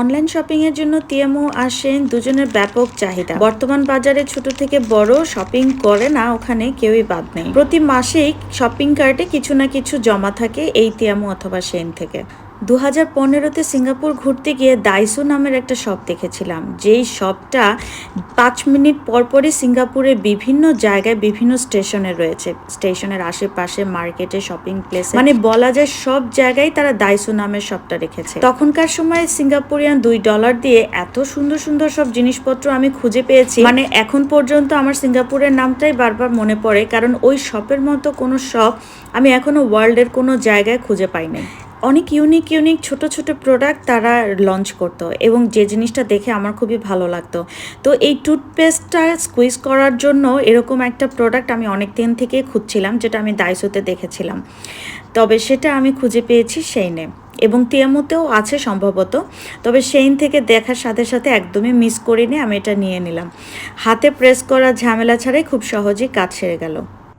Online shopping এর জন্য তিয়ামু, আসেন দুজনের ব্যাপক চাহিদা। বর্তমান বাজারে ছোট থেকে বড় শপিং করে না, ওখানে কেউই বাদ নেই। প্রতি মাসেই শপিং কার্টে কিছু না কিছু জমা থাকে এই তিয়ামু অথবা সেন থেকে। দু হাজার পনেরোতে সিঙ্গাপুর ঘুরতে গিয়ে দাইসু নামের একটা শপ দেখেছিলাম। যেই শপটা পাঁচ মিনিট পরপরই সিঙ্গাপুরের বিভিন্ন জায়গায় বিভিন্ন স্টেশনে রয়েছে। স্টেশনের আশেপাশে মার্কেটে শপিং প্লেস মানে বলা যায় সব জায়গায় তারা দাইসু নামের শপটা রেখেছে। তখনকার সময় সিঙ্গাপুরিয়ান দুই ডলার দিয়ে এত সুন্দর সুন্দর সব জিনিসপত্র আমি খুঁজে পেয়েছি। মানে এখন পর্যন্ত আমার সিঙ্গাপুরের নামটাই বারবার মনে পড়ে, কারণ ওই শপের মতো কোনো শপ আমি এখনও ওয়ার্ল্ডের কোনো জায়গায় খুঁজে পাই নাই অনেক ইউনিক ইউনিক ছোট ছোট প্রোডাক্ট তারা লঞ্চ করতো এবং যে জিনিসটা দেখে আমার খুবই ভালো লাগতো। তো এই টুথপেস্টটা স্কুইজ করার জন্য এরকম একটা প্রোডাক্ট আমি অনেক দিন থেকে খুঁজছিলাম, যেটা আমি দাইসোতে দেখেছিলাম। তবে সেটা আমি খুঁজে পেয়েছি সেইনে এবং তিয়ামোতেও আছে সম্ভবত। তবে সেইন থেকে দেখার সাথে সাথে একদমই মিস করিনি, আমি এটা নিয়ে নিলাম। হাতে প্রেস করা ঝামেলা ছাড়াই খুব সহজেই কাজ সেরে গেল।